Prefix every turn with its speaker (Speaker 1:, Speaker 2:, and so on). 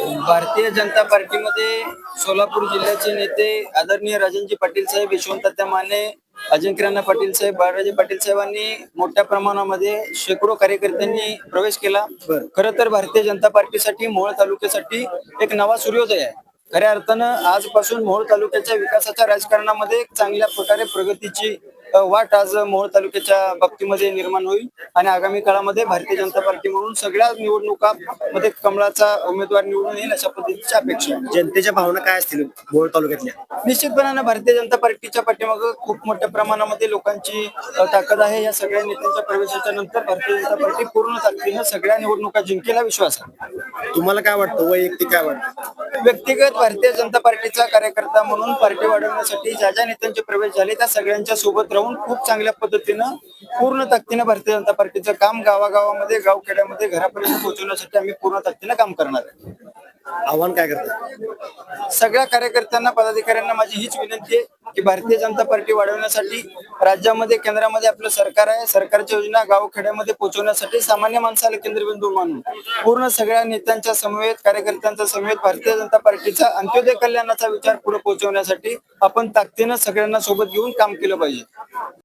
Speaker 1: भारतीय जनता पार्टीमध्ये सोलापूर जिल्ह्याचे नेते आदरणीय राजनजी पाटील साहेब यशवंत माने अजिंक्य पाटील साहेब बाळराजे पाटील साहेबांनी मोठ्या प्रमाणामध्ये शेकडो कार्यकर्त्यांनी प्रवेश केला. खरं तर भारतीय जनता पार्टीसाठी मोहोळ तालुक्यासाठी एक नवा सूर्योदय आहे. खऱ्या अर्थानं आजपासून मोहोळ तालुक्याच्या विकासाच्या राजकारणामध्ये चांगल्या प्रकारे प्रगतीची वाट आज मोहोळ तालुक्याच्या बाबतीमध्ये निर्माण होईल आणि आगामी काळामध्ये भारतीय जनता पार्टी म्हणून सगळ्या निवडणुकामध्ये कमळाचा उमेदवार निवडून येईल अशा पद्धतीची अपेक्षा आहे.
Speaker 2: जनतेच्या भावना काय असतील मोहोळ तालुक्यातल्या?
Speaker 1: निश्चितपणाने भारतीय जनता पार्टीच्या पाठीमागं खूप मोठ्या प्रमाणामध्ये लोकांची अ, ताकद आहे. या सगळ्या नेत्यांच्या प्रवेशाच्या नंतर भारतीय जनता पार्टी पूर्ण ताकदीनं सगळ्या निवडणुका जिंकेला विश्वास आहे.
Speaker 2: तुम्हाला काय वाटतं? वैयक्तिक काय वाटतं?
Speaker 1: व्यक्तिगत भारतीय जनता पार्टीचा कार्यकर्ता म्हणून पार्टी वाढवण्यासाठी ज्या ज्या नेत्यांचे प्रवेश झाले त्या सगळ्यांच्या सोबत राहून खूप चांगल्या पद्धतीनं पूर्ण ताकदीनं भारतीय जनता पार्टीचं काम गावागावामध्ये गावखेड्यामध्ये घरापर्यंत पोहोचवण्यासाठी आम्ही पूर्ण ताकदीनं काम करणार आहे.
Speaker 2: आव्हान काय करतं?
Speaker 1: सगळ्या कार्यकर्त्यांना पदाधिकाऱ्यांना माझी हीच विनंती आहे. की भारतीय जनता पार्टी वाढवण्यासाठी राज्यामध्ये केंद्रामध्ये आपलं सरकार आहे. सरकारच्या योजना गावखेड्यामध्ये पोहोचवण्यासाठी सामान्य माणसाला केंद्रबिंदू मानून पूर्ण सगळ्या नेत्यांच्या समवेत कार्यकर्त्यांचा समवेत भारतीय जनता पार्टीचा अंत्योदय कल्याणाचा विचार पुढे पोहोचवण्यासाठी आपण ताकदीनं सगळ्यांना सोबत घेऊन काम केलं पाहिजे.